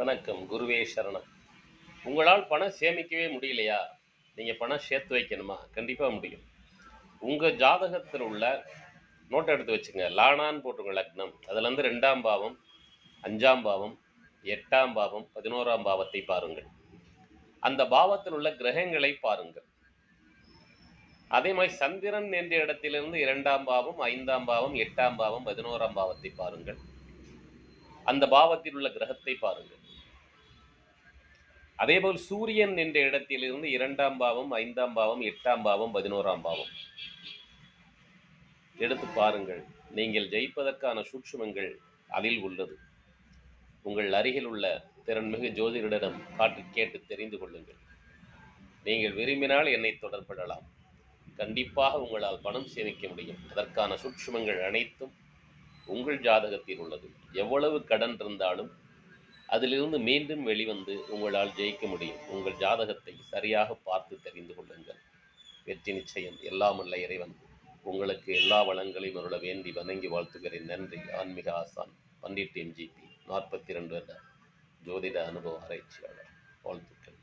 வணக்கம் குருவே சரணம். உங்களால் பணம் சேமிக்கவே முடியலையா? நீங்கள் பணம் சேர்த்து வைக்கணுமா? கண்டிப்பாக முடியும். உங்கள் ஜாதகத்தில் உள்ள நோட்டை எடுத்து வச்சுங்க. லானான்னு போட்டுருங்க லக்னம். அதுலேருந்து ரெண்டாம் பாவம் அஞ்சாம் பாவம் எட்டாம் பாவம் பதினோராம் பாவத்தை பாருங்கள். அந்த பாவத்தில் உள்ள கிரகங்களை பாருங்கள். அதே மாதிரி சந்திரன் என்ற இடத்திலிருந்து இரண்டாம் பாவம் ஐந்தாம் பாவம் எட்டாம் பாவம் பதினோராம் பாவத்தை பாருங்கள். அந்த பாவத்தில் உள்ள கிரகத்தை பாருங்கள். அதேபோல் சூரியன் என்ற இடத்திலிருந்து இரண்டாம் பாவம் ஐந்தாம் பாவம் எட்டாம் பாவம் பதினோராம் பாவம். எடுத்து பாருங்கள். நீங்கள் ஜெயிப்பதற்கான சூட்சுமங்கள் அதில் உள்ளது. உங்கள் அருகில் உள்ள திறன்மிகு ஜோதிடரிடம் காட்டு கேட்டு தெரிந்து கொள்ளுங்கள். நீங்கள் விரும்பினால் என்னை தொடர்படலாம் கண்டிப்பாக உங்களால் பணம் சேமிக்க முடியும். அதற்கான சூட்சுமங்கள் அனைத்தும் உங்கள் ஜாதகத்தில் உள்ளது. எவ்வளவு கடன் இருந்தாலும் அதிலிருந்து மீண்டும் வெளிவந்து உங்களால் ஜெயிக்க முடியும். உங்கள் ஜாதகத்தை சரியாக பார்த்து தெரிந்து கொள்ளுங்கள். வெற்றி நிச்சயம். எல்லாம் இறைவன். உங்களுக்கு எல்லா வளங்களையும் அருள வேண்டி வணங்கி வாழ்த்துகிறேன். நன்றி. ஆன்மீக ஆசான். பண்டிட் எம்ஜிபி நாற்பத்தி ரெண்டு என்ற ஜோதிட அனுபவ ஆராய்ச்சியாளர். வாழ்த்துக்கள்.